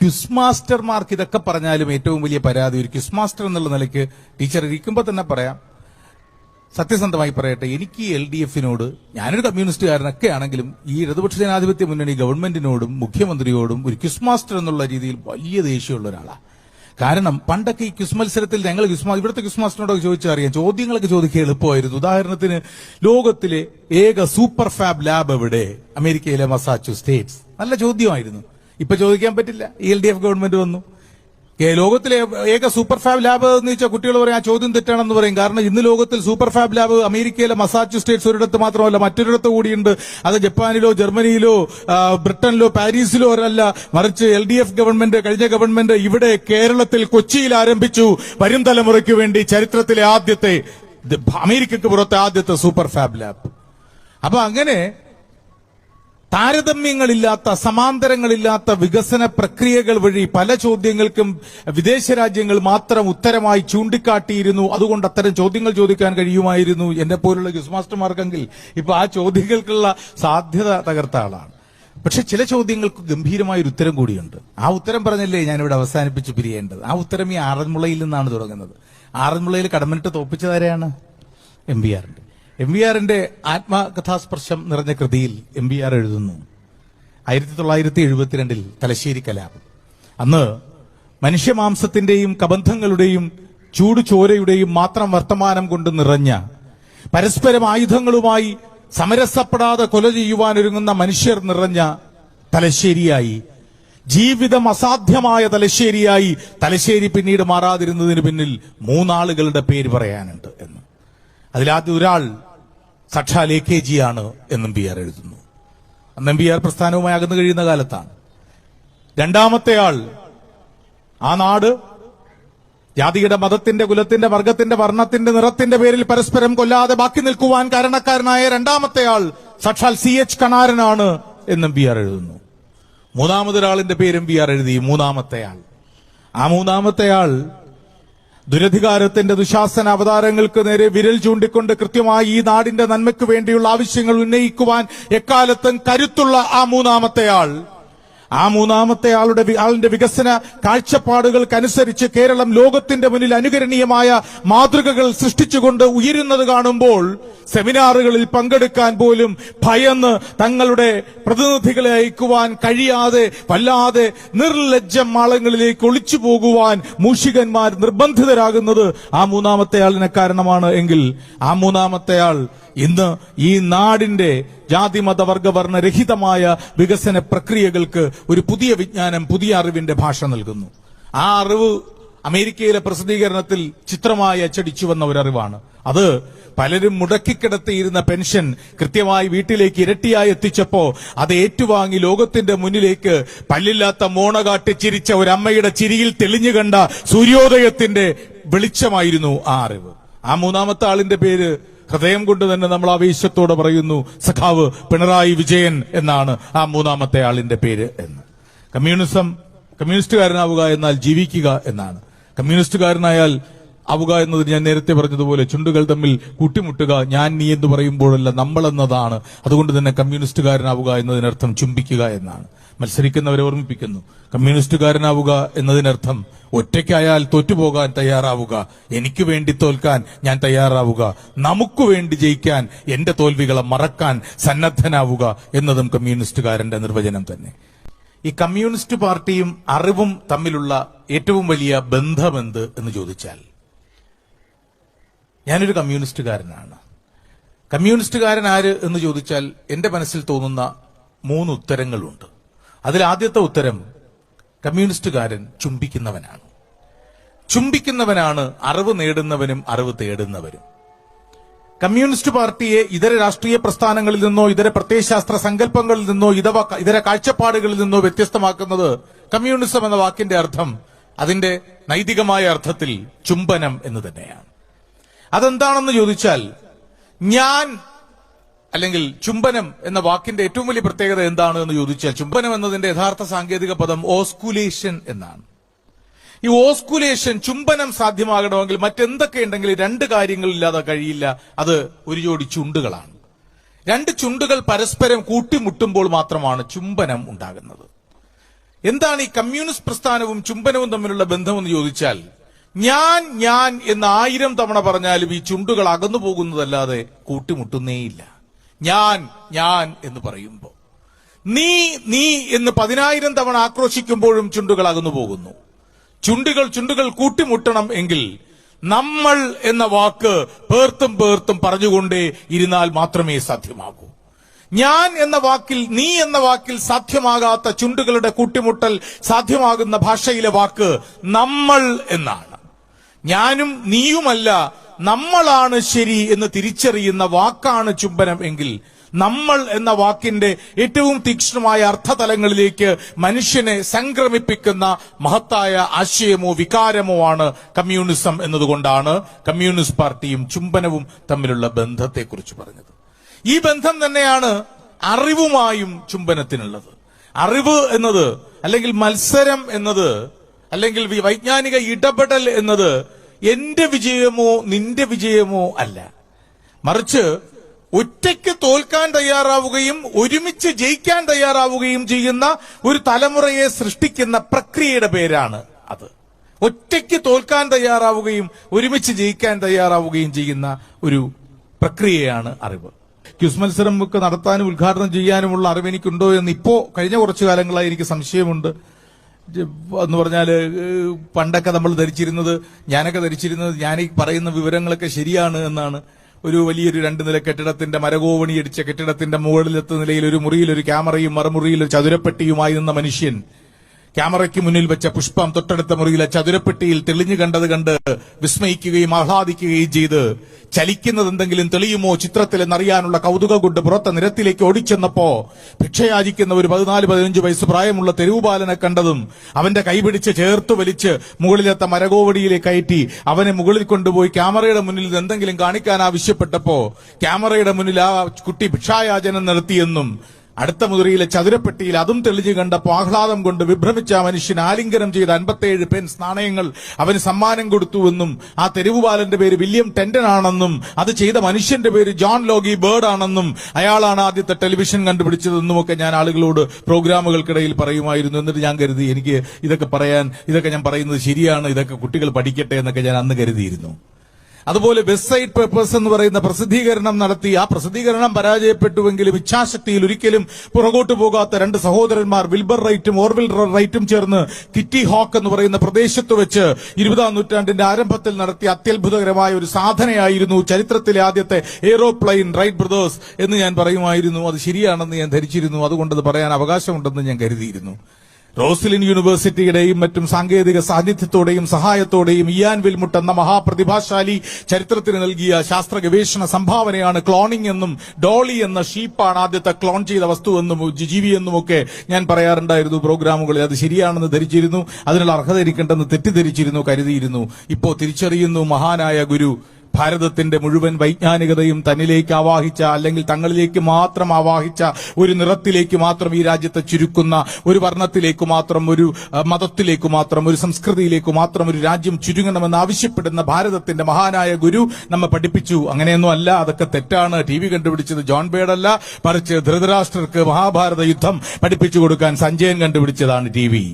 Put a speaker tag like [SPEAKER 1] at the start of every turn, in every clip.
[SPEAKER 1] Quiz മാസ്റ്റർമാർക്ക് ഇതൊക്കെ പറഞ്ഞാലും ഏറ്റവും വലിയ പരാതി ഒരു ക്വിസ് മാസ്റ്റർ എന്നുള്ള നിലയ്ക്ക് ടീച്ചർ ഇരിക്കുമ്പോൾ തന്നെ പറയാം. സത്യസന്ധമായി പറയട്ടെ എനിക്ക് എൽ ഡി എഫിനോട് ഞാനൊരു കമ്മ്യൂണിസ്റ്റുകാരനൊക്കെ ആണെങ്കിലും ഈ ഇടതുപക്ഷ ജനാധിപത്യ മുന്നണി ഗവൺമെന്റിനോടും മുഖ്യമന്ത്രിയോടും ഒരു ക്വിസ് മാസ്റ്റർ എന്നുള്ള രീതിയിൽ വലിയ ദേഷ്യമുള്ള ഒരാളാണ് കാരണം പണ്ടൊക്കെ ഈ ക്വിസ് മത്സരത്തിൽ ഞങ്ങൾ ക്വിസ് ഇവിടുത്തെ ക്വിസ് മാസ്റ്ററിനോടൊക്കെ ചോദിച്ചാൽ അറിയാം ചോദ്യങ്ങളൊക്കെ ചോദിക്കുക എളുപ്പമായിരുന്നു. ഉദാഹരണത്തിന് ലോകത്തിലെ ഏക സൂപ്പർ ഫാബ് ലാബ് എവിടെ? അമേരിക്കയിലെ മസാച്ചു സ്റ്റേറ്റ്സ് നല്ല ചോദ്യമായിരുന്നു. ഇപ്പൊ ചോദിക്കാൻ പറ്റില്ല. ഇ എൽ ഡി എഫ് ഗവൺമെന്റ് വന്നു. ലോകത്തിലെ ഏക സൂപ്പർ ഫാബ് ലാബ് എന്ന് വെച്ചാൽ കുട്ടികൾ പറയും ആ ചോദ്യം തെറ്റാണെന്ന് പറയും. കാരണം ഇന്ന് ലോകത്തിൽ സൂപ്പർ ഫാബ് ലാബ് അമേരിക്കയിലെ മസാച്യുസ്റ്റേറ്റ്സ് ഒരിടത്ത് മാത്രമല്ല മറ്റൊരിടത്ത് കൂടിയുണ്ട്. അത് ജപ്പാനിലോ ജർമ്മനിയിലോ ബ്രിട്ടനിലോ പാരീസിലോ ഒരല്ല. മറിച്ച് എൽ ഡി എഫ് ഗവൺമെന്റ് കഴിഞ്ഞ ഗവൺമെന്റ് ഇവിടെ കേരളത്തിൽ കൊച്ചിയിൽ ആരംഭിച്ചു. വരും തലമുറയ്ക്ക് വേണ്ടി ചരിത്രത്തിലെ ആദ്യത്തെ അമേരിക്കക്ക് പുറത്തെ ആദ്യത്തെ സൂപ്പർ ഫാബ് ലാബ് അപ്പൊ അങ്ങനെ താരതമ്യങ്ങളില്ലാത്ത സമാന്തരങ്ങളില്ലാത്ത വികസന പ്രക്രിയകൾ വഴി പല ചോദ്യങ്ങൾക്കും വിദേശ രാജ്യങ്ങൾ മാത്രം ഉത്തരമായി ചൂണ്ടിക്കാട്ടിയിരുന്നു. അതുകൊണ്ട് അത്തരം ചോദ്യങ്ങൾ ചോദിക്കാൻ കഴിയുമായിരുന്നു. എന്നെ പോലുള്ള ക്യൂസ് മാസ്റ്റർമാർക്കെങ്കിൽ ഇപ്പൊ ആ ചോദ്യങ്ങൾക്കുള്ള സാധ്യത തകർത്ത ആളാണ്. പക്ഷെ ചില ചോദ്യങ്ങൾക്ക് ഗംഭീരമായ ഒരു ഉത്തരം കൂടിയുണ്ട്. ആ ഉത്തരം പറഞ്ഞല്ലേ ഞാനിവിടെ അവസാനിപ്പിച്ച് പിരിയേണ്ടത്. ആ ഉത്തരം ഈ ആറന്മുളയിൽ നിന്നാണ് തുടങ്ങുന്നത്. ആറന്മുളയിൽ കടമനിട്ട് തോപ്പിച്ചതാരെയാണ് എം ബി ആറിന്റെ. എം വി ആറിന്റെ ആത്മകഥാസ്പർശം നിറഞ്ഞ കൃതിയിൽ എം വി ആർ എഴുതുന്നു. ആയിരത്തി തൊള്ളായിരത്തി എഴുപത്തിരണ്ടിൽ തലശ്ശേരി കലാപം. അന്ന് മനുഷ്യമാംസത്തിന്റെയും കബന്ധങ്ങളുടെയും ചൂട് ചോരയുടെയും മാത്രം വർത്തമാനം കൊണ്ട് നിറഞ്ഞ പരസ്പരം ആയുധങ്ങളുമായി സമരസപ്പെടാതെ കൊല ചെയ്യുവാനൊരുങ്ങുന്ന മനുഷ്യർ നിറഞ്ഞ തലശ്ശേരിയായി ജീവിതം അസാധ്യമായ തലശ്ശേരിയായി തലശ്ശേരി പിന്നീട് മാറാതിരുന്നതിന് പിന്നിൽ മൂന്നാളുകളുടെ പേര് പറയാനുണ്ട് എന്ന്. അതിലാദ്യം ഒരാൾ സാക്ഷാൽ എ കെ ജി ആണ് എന്നും ബി ആർ എഴുതുന്നു. അന്ന് എം ബി ആർ പ്രസ്ഥാനവുമായി അകന്നു കഴിയുന്ന കാലത്താണ്. രണ്ടാമത്തെ ആൾ ആ നാട് ജാതിയുടെ മതത്തിന്റെ കുലത്തിന്റെ വർഗത്തിന്റെ വർണത്തിന്റെ നിറത്തിന്റെ പേരിൽ പരസ്പരം കൊല്ലാതെ ബാക്കി നിൽക്കുവാൻ കാരണക്കാരനായ രണ്ടാമത്തെ ആൾ സാക്ഷാൽ സി എച്ച് കണാരനാണ് എന്നും ബി ആർ എഴുതുന്നു. മൂന്നാമതൊരാളിന്റെ പേരും ബി ആർ എഴുതി മൂന്നാമത്തെ ആൾ. ആ മൂന്നാമത്തെ ആൾ ദുരധികാരത്തിന്റെ ദുശാസന അവതാരങ്ങൾക്ക് നേരെ വിരൽ ചൂണ്ടിക്കൊണ്ട് കൃത്യമായി ഈ നാടിന്റെ നന്മയ്ക്ക് വേണ്ടിയുള്ള ആവശ്യങ്ങൾ ഉന്നയിക്കുവാൻ എക്കാലത്തും കരുത്തുള്ള ആ മൂന്നാമത്തെ ആൾ. ആ മൂന്നാമത്തെ ആളുടെ ആളിന്റെ വികസന കാഴ്ചപ്പാടുകൾക്കനുസരിച്ച് കേരളം ലോകത്തിന്റെ മുന്നിൽ അനുകരണീയമായ മാതൃകകൾ സൃഷ്ടിച്ചുകൊണ്ട് ഉയരുന്നത് കാണുമ്പോൾ സെമിനാറുകളിൽ പങ്കെടുക്കാൻ പോലും ഭയന്ന് തങ്ങളുടെ പ്രതിനിധികളെ അയക്കുവാൻ കഴിയാതെ വല്ലാതെ നിർലജ്ജം മാളങ്ങളിലേക്ക് ഒളിച്ചു പോകുവാൻ മൂഷികന്മാർ നിർബന്ധിതരാകുന്നത് ആ മൂന്നാമത്തെ ആളിനെ കാരണമാണ് എങ്കിൽ ആ മൂന്നാമത്തെ ആൾ ഇന്ന് ഈ നാടിന്റെ ജാതി മത വർണരഹിതമായ രഹിതമായ വികസന പ്രക്രിയകൾക്ക് ഒരു പുതിയ വിജ്ഞാനം പുതിയ അറിവിന്റെ ഭാഷ നൽകുന്നു. ആ അറിവ് അമേരിക്കയിലെ പ്രസിദ്ധീകരണത്തിൽ ചിത്രമായി അച്ചടിച്ചു വന്ന ഒരറിവാണ്. അത് പലരും മുടക്കിക്കിടത്തിയിരുന്ന പെൻഷൻ കൃത്യമായി വീട്ടിലേക്ക് ഇരട്ടിയായി എത്തിച്ചപ്പോ അത് ഏറ്റുവാങ്ങി ലോകത്തിന്റെ മുന്നിലേക്ക് പല്ലില്ലാത്ത മോണ ചിരിച്ച ഒരു അമ്മയുടെ ചിരിയിൽ തെളിഞ്ഞു കണ്ട സൂര്യോദയത്തിന്റെ വെളിച്ചമായിരുന്നു ആ അറിവ്. ആ മൂന്നാമത്തെ ആളിന്റെ പേര് ഹൃദയം കൊണ്ട് തന്നെ നമ്മൾ ആവേശത്തോടെ പറയുന്നു സഖാവ് പിണറായി വിജയൻ എന്നാണ് ആ മൂന്നാമത്തെ ആളിന്റെ പേര് എന്ന്. കമ്മ്യൂണിസം കമ്മ്യൂണിസ്റ്റുകാരനാവുക എന്നാൽ ജീവിക്കുക എന്നാണ്. കമ്മ്യൂണിസ്റ്റുകാരനായാൽ ആവുക എന്നത് ഞാൻ നേരത്തെ പറഞ്ഞതുപോലെ ചുണ്ടുകൾ തമ്മിൽ കൂട്ടിമുട്ടുക ഞാൻ നീ എന്ന് പറയുമ്പോഴല്ല നമ്മൾ എന്നതാണ് അതുകൊണ്ട് തന്നെ കമ്മ്യൂണിസ്റ്റുകാരനാവുക എന്നതിനർത്ഥം ചുംബിക്കുക എന്നാണ്. മത്സരിക്കുന്നവരെ ഓർമ്മിപ്പിക്കുന്നു. കമ്മ്യൂണിസ്റ്റുകാരനാവുക എന്നതിനർത്ഥം ഒറ്റയ്ക്കായാൽ തോറ്റുപോകാൻ തയ്യാറാവുക. എനിക്ക് വേണ്ടി തോൽക്കാൻ ഞാൻ തയ്യാറാവുക. നമുക്ക് വേണ്ടി ജയിക്കാൻ എന്റെ തോൽവികളെ മറക്കാൻ സന്നദ്ധനാവുക എന്നതും കമ്മ്യൂണിസ്റ്റുകാരന്റെ നിർവചനം തന്നെ. ഈ കമ്മ്യൂണിസ്റ്റ് പാർട്ടിയും അറിവും തമ്മിലുള്ള ഏറ്റവും വലിയ ബന്ധമെന്ത് എന്ന് ചോദിച്ചാൽ ഞാനൊരു കമ്മ്യൂണിസ്റ്റുകാരനാണ്. കമ്മ്യൂണിസ്റ്റുകാരൻ ആര് എന്ന് ചോദിച്ചാൽ എന്റെ മനസ്സിൽ തോന്നുന്ന മൂന്ന് ഉത്തരങ്ങളുണ്ട്. അതിൽ ആദ്യത്തെ ഉത്തരം കമ്മ്യൂണിസ്റ്റുകാരൻ ചുംബിക്കുന്നവനാണ്. ചുംബിക്കുന്നവനാണ് അറിവ് നേടുന്നവനും അറിവ് തേടുന്നവരും. കമ്മ്യൂണിസ്റ്റ് പാർട്ടിയെ ഇതര രാഷ്ട്രീയ പ്രസ്ഥാനങ്ങളിൽ നിന്നോ ഇതര പ്രത്യയശാസ്ത്ര സങ്കല്പങ്ങളിൽ നിന്നോ ഇതവ ഇതര കാഴ്ചപ്പാടുകളിൽ നിന്നോ വ്യത്യസ്തമാക്കുന്നത് കമ്മ്യൂണിസം എന്ന വാക്കിന്റെ അർത്ഥം അതിന്റെ നൈതികമായ അർത്ഥത്തിൽ ചുംബനം എന്ന് തന്നെയാണ്. അതെന്താണെന്ന് ചോദിച്ചാൽ ഞാൻ അല്ലെങ്കിൽ ചുംബനം എന്ന വാക്കിന്റെ ഏറ്റവും വലിയ പ്രത്യേകത എന്താണ് എന്ന് ചോദിച്ചാൽ ചുംബനം എന്നതിന്റെ യഥാർത്ഥ സാങ്കേതിക പദം ഓസ്കുലേഷൻ എന്നാണ്. ഈ ഓസ്കുലേഷൻ ചുംബനം സാധ്യമാകണമെങ്കിൽ മറ്റെന്തൊക്കെ ഉണ്ടെങ്കിൽ രണ്ട് കാര്യങ്ങളില്ലാതെ കഴിയില്ല. അത് ഒരു ജോഡി ചുണ്ടുകളാണ്. രണ്ട് ചുണ്ടുകൾ പരസ്പരം കൂട്ടിമുട്ടുമ്പോൾ മാത്രമാണ് ചുംബനം ഉണ്ടാകുന്നത്. എന്താണ് ഈ കമ്മ്യൂണിസ്റ്റ് പ്രസ്ഥാനവും ചുംബനവും തമ്മിലുള്ള ബന്ധമെന്ന് ചോദിച്ചാൽ ഞാൻ ഞാൻ എന്ന് ആയിരം തവണ പറഞ്ഞാലും ഈ ചുണ്ടുകൾ അകന്നു പോകുന്നതല്ലാതെ കൂട്ടിമുട്ടുന്നേയില്ല. ഞാൻ ഞാൻ എന്ന് പറയുമ്പോൾ. നീ നീ എന്ന് പതിനായിരം തവണ ആക്രോശിക്കുമ്പോഴും ചുണ്ടുകൾ അകന്നു പോകുന്നു. ചുണ്ടുകൾ ചുണ്ടുകൾ കൂട്ടിമുട്ടണം എങ്കിൽ നമ്മൾ എന്ന വാക്ക് പേർത്തും പേർത്തും പറഞ്ഞുകൊണ്ടേ ഇരുന്നാൽ മാത്രമേ സാധ്യമാകൂ. ഞാൻ എന്ന വാക്കിൽ നീ എന്ന വാക്കിൽ സാധ്യമാകാത്ത ചുണ്ടുകളുടെ കൂട്ടിമുട്ടൽ സാധ്യമാകുന്ന ഭാഷയിലെ വാക്ക് നമ്മൾ എന്നാണ്. ഞാനും നീയുമല്ല നമ്മളാണ് ശരി എന്ന് തിരിച്ചറിയുന്ന വാക്കാണ് ചുംബനം എങ്കിൽ നമ്മൾ എന്ന വാക്കിന്റെ ഏറ്റവും തീക്ഷ്ണമായ അർത്ഥതലങ്ങളിലേക്ക് മനുഷ്യനെ സംക്രമിപ്പിക്കുന്ന മഹത്തായ ആശയമോ വികാരമോ ആണ് കമ്മ്യൂണിസം എന്നതുകൊണ്ടാണ് കമ്മ്യൂണിസ്റ്റ് പാർട്ടിയും ചുംബനവും തമ്മിലുള്ള ബന്ധത്തെക്കുറിച്ച് പറഞ്ഞത്. ഈ ബന്ധം തന്നെയാണ് അറിവുമായും ചുംബനത്തിനുള്ളത്. അറിവ് എന്നത് അല്ലെങ്കിൽ മത്സരം എന്നത് അല്ലെങ്കിൽ വൈജ്ഞാനിക ഇടപെടൽ എന്നത് എന്റെ വിജയമോ നിന്റെ വിജയമോ അല്ല. മറിച്ച് ഒറ്റയ്ക്ക് തോൽക്കാൻ തയ്യാറാവുകയും ഒരുമിച്ച് ജയിക്കാൻ തയ്യാറാവുകയും ചെയ്യുന്ന ഒരു തലമുറയെ സൃഷ്ടിക്കുന്ന പ്രക്രിയയുടെ പേരാണ് അത്. ഒറ്റയ്ക്ക് തോൽക്കാൻ തയ്യാറാവുകയും ഒരുമിച്ച് ജയിക്കാൻ തയ്യാറാവുകയും ചെയ്യുന്ന ഒരു പ്രക്രിയയാണ് അറിവ്. ക്യൂസ് മത്സരം ഒക്കെ നടത്താനും ഉദ്ഘാടനം ചെയ്യാനുമുള്ള അറിവ് എനിക്കുണ്ടോ എന്ന് ഇപ്പോ കഴിഞ്ഞ കുറച്ചു കാലങ്ങളായി എനിക്ക് സംശയമുണ്ട്. എന്ന് പറഞ്ഞാൽ പണ്ടൊക്കെ നമ്മൾ ധരിച്ചിരുന്നത് ഞാനൊക്കെ ധരിച്ചിരുന്നത് ഞാൻ ഈ പറയുന്ന വിവരങ്ങളൊക്കെ ശരിയാണ് എന്നാണ്. ഒരു വലിയൊരു രണ്ട് നില കെട്ടിടത്തിന്റെ മരകോവണി അടിച്ച കെട്ടിടത്തിന്റെ മുകളിലത്തെ നിലയിൽ ഒരു മുറിയിൽ ഒരു ക്യാമറയും മറുമുറിയിൽ ഒരു ചതുരപ്പെട്ടിയുമായി നിന്ന മനുഷ്യൻ ക്യാമറയ്ക്ക് മുന്നിൽ വെച്ച പുഷ്പം തൊട്ടടുത്ത മുറിയിലെ ചതുരപ്പെട്ടിയിൽ തെളിഞ്ഞു കണ്ടത് കണ്ട് വിസ്മയിക്കുകയും ആഹ്ലാദിക്കുകയും ചെയ്ത് ചലിക്കുന്നത് എന്തെങ്കിലും തെളിയുമോ ചിത്രത്തിൽ എന്നറിയാനുള്ള കൗതുകം കൊണ്ട് പുറത്തെ നിരത്തിലേക്ക് ഓടിച്ചെന്നപ്പോ ഭിക്ഷയാചിക്കുന്ന ഒരു പതിനാല് പതിനഞ്ച് വയസ്സ് പ്രായമുള്ള തെരുവുപാലനെ കണ്ടതും അവന്റെ കൈപിടിച്ച് ചേർത്ത് വലിച്ച് മുകളിലത്തെ മരകോവടിയിലേക്ക് കയറ്റി അവനെ മുകളിൽ കൊണ്ടുപോയി ക്യാമറയുടെ മുന്നിൽ എന്തെങ്കിലും കാണിക്കാൻ ആവശ്യപ്പെട്ടപ്പോ ക്യാമറയുടെ മുന്നിൽ ആ കുട്ടി ഭിക്ഷായാചനം നടത്തിയെന്നും അടുത്ത മുതിരയിലെ ചതുരപ്പെട്ടിയിൽ അതും തെളിഞ്ഞു കണ്ടപ്പോൾ ആഹ്ലാദം കൊണ്ട് വിഭ്രമിച്ച മനുഷ്യൻ ആലിംഗനം ചെയ്ത അൻപത്തേഴ് പെൻസ് നാണയങ്ങൾ അവന് സമ്മാനം കൊടുത്തുവെന്നും ആ തെരുവുപാലന്റെ പേര് വില്യം ടെൻഡൻ ആണെന്നും അത് ചെയ്ത മനുഷ്യന്റെ പേര് ജോൺ ലോഗി ബേർഡ് ആണെന്നും അയാളാണ് ആദ്യത്തെ ടെലിവിഷൻ കണ്ടുപിടിച്ചതെന്നും ഒക്കെ ഞാൻ ആളുകളോട് പ്രോഗ്രാമുകൾക്കിടയിൽ പറയുമായിരുന്നു എന്നിട്ട് ഞാൻ കരുതി എനിക്ക് ഇതൊക്കെ പറയാൻ ഇതൊക്കെ ഞാൻ പറയുന്നത് ശരിയാണ് ഇതൊക്കെ കുട്ടികൾ പഠിക്കട്ടെ എന്നൊക്കെ ഞാൻ അന്ന് കരുതിയിരുന്നു. അതുപോലെ വെബ്സൈറ്റ് പേപ്പേഴ്സ് എന്ന് പറയുന്ന പ്രസിദ്ധീകരണം നടത്തി ആ പ്രസിദ്ധീകരണം പരാജയപ്പെട്ടുവെങ്കിലും ഇച്ഛാശക്തിയിൽ ഒരിക്കലും പുറകോട്ട് പോകാത്ത രണ്ട് സഹോദരന്മാർ വിൽബർ റൈറ്റും ഓർവിൽ റൈറ്റും ചേർന്ന് കിറ്റി ഹോക്ക് എന്ന് പറയുന്ന പ്രദേശത്ത് വെച്ച് ഇരുപതാം നൂറ്റാണ്ടിന്റെ ആരംഭത്തിൽ നടത്തിയ അത്യത്ഭുതകരമായ ഒരു സാധനയായിരുന്നു ചരിത്രത്തിലെ ആദ്യത്തെ എയ്റോപ്ലെയിൻ റൈറ്റ് ബ്രദേഴ്സ് എന്ന് ഞാൻ പറയുമായിരുന്നു. അത് ശരിയാണെന്ന് ഞാൻ ധരിച്ചിരുന്നു. അതുകൊണ്ടത് അത് പറയാൻ അവകാശമുണ്ടെന്ന് ഞാൻ കരുതിയിരുന്നു. റോസ്ലിൻ യൂണിവേഴ്സിറ്റിയുടെയും മറ്റും സാങ്കേതിക സാന്നിധ്യത്തോടെയും സഹായത്തോടെയും ഇയാൻ വിൽമുട്ട് എന്ന മഹാപ്രതിഭാശാലി ചരിത്രത്തിന് നൽകിയ ശാസ്ത്ര ഗവേഷണ സംഭാവനയാണ് ക്ലോണിംഗ് എന്നും ഡോളി എന്ന ഷീപ്പാണ് ആദ്യത്തെ ക്ലോൺ ചെയ്ത വസ്തു എന്നും ജീവി എന്നും ഒക്കെ ഞാൻ പറയാറുണ്ടായിരുന്നു പ്രോഗ്രാമുകളിൽ. അത് ശരിയാണെന്ന് ധരിച്ചിരുന്നു. അതിനുള്ള അർഹത ഇരിക്കേണ്ടെന്ന് തെറ്റിദ്ധരിച്ചിരുന്നു കരുതിയിരുന്നു. ഇപ്പോ തിരിച്ചറിയുന്നു മഹാനായ ഗുരു. ഭാരതത്തിന്റെ മുഴുവൻ വൈജ്ഞാനികതയും തന്നിലേക്ക് ആവാഹിച്ച അല്ലെങ്കിൽ തങ്ങളിലേക്ക് മാത്രം ആവാഹിച്ച ഒരു നിറത്തിലേക്ക് മാത്രം ഈ രാജ്യത്തെ ചുരുക്കുന്ന ഒരു വർണത്തിലേക്ക് മാത്രം ഒരു മതത്തിലേക്ക് മാത്രം ഒരു സംസ്കൃതിയിലേക്ക് മാത്രം ഒരു രാജ്യം ചുരുങ്ങണമെന്ന് ആവശ്യപ്പെടുന്ന ഭാരതത്തിന്റെ മഹാനായ ഗുരു നമ്മെ പഠിപ്പിച്ചു. അങ്ങനെയൊന്നും അല്ല അതൊക്കെ തെറ്റാണ്. ടി വി കണ്ടുപിടിച്ചത് ജോൺ ബേഡല്ല മറിച്ച് ധൃതരാഷ്ട്രർക്ക് മഹാഭാരത യുദ്ധം പഠിപ്പിച്ചു കൊടുക്കാൻ സഞ്ജയൻ കണ്ടുപിടിച്ചതാണ് ടി വി.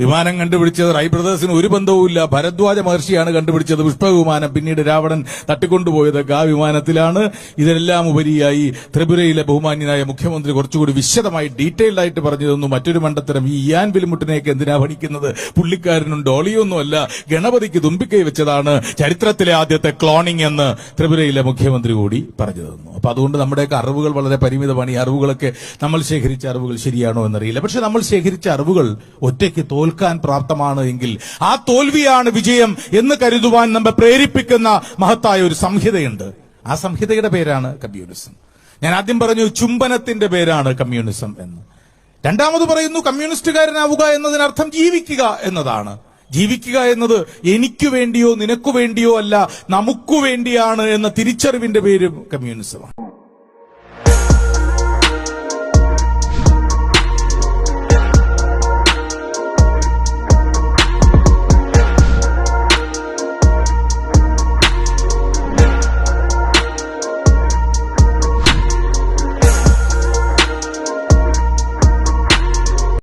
[SPEAKER 1] വിമാനം കണ്ടുപിടിച്ചത് റൈ ബ്രദേഴ്സിന് ഒരു ബന്ധവുമില്ല. ഭരദ്വാജ മഹർഷിയാണ് കണ്ടുപിടിച്ചത്. പുഷ്പവിമാനം. പിന്നീട് രാവണൻ തട്ടിക്കൊണ്ടുപോയത് ആ വിമാനത്തിലാണ്. ഇതെല്ലാം ഉപരിയായി ത്രിപുരയിലെ ബഹുമാന്യനായ മുഖ്യമന്ത്രി കുറച്ചുകൂടി വിശദമായി ഡീറ്റെയിൽഡ് ആയിട്ട് പറഞ്ഞു തന്നു. മറ്റൊരു മണ്ടത്തരം ഈ ഇയാൻ വിലിമുട്ടിനെയൊക്കെ എന്തിനാ പഠിക്കുന്നത്? പുള്ളിക്കാരനും ഡോളിയൊന്നും അല്ല ഗണപതിക്ക് തുമ്പിക്കൈ വെച്ചതാണ് ചരിത്രത്തിലെ ആദ്യത്തെ ക്ലോണിംഗ് എന്ന് ത്രിപുരയിലെ മുഖ്യമന്ത്രി കൂടി പറഞ്ഞു തന്നു. അപ്പൊ അതുകൊണ്ട് നമ്മുടെയൊക്കെ അറിവുകൾ വളരെ പരിമിതമാണ്. ഈ അറിവുകളൊക്കെ നമ്മൾ ശേഖരിച്ച അറിവുകൾ ശരിയാണോ എന്നറിയില്ല. പക്ഷെ നമ്മൾ ശേഖരിച്ച അറിവുകൾ ഒറ്റയ്ക്ക് തോൽക്കാൻ പ്രാപ്തമാണ് എങ്കിൽ ആ തോൽവിയാണ് വിജയം എന്ന് കരുതുവാൻ നമ്മെ പ്രേരിപ്പിക്കുന്ന മഹത്തായ ഒരു സംഹിതയുണ്ട്. ആ സംഹിതയുടെ പേരാണ് കമ്മ്യൂണിസം. ഞാൻ ആദ്യം പറഞ്ഞു ചുംബനത്തിന്റെ പേരാണ് കമ്മ്യൂണിസം എന്ന്. രണ്ടാമത് പറയുന്നു കമ്മ്യൂണിസ്റ്റുകാരനാവുക എന്നതിനർത്ഥം ജീവിക്കുക എന്നതാണ്. ജീവിക്കുക എന്നത് എനിക്ക് വേണ്ടിയോ നിനക്കു വേണ്ടിയോ അല്ല നമുക്കു വേണ്ടിയാണ് എന്ന തിരിച്ചറിവിന്റെ പേരും കമ്മ്യൂണിസമാണ്.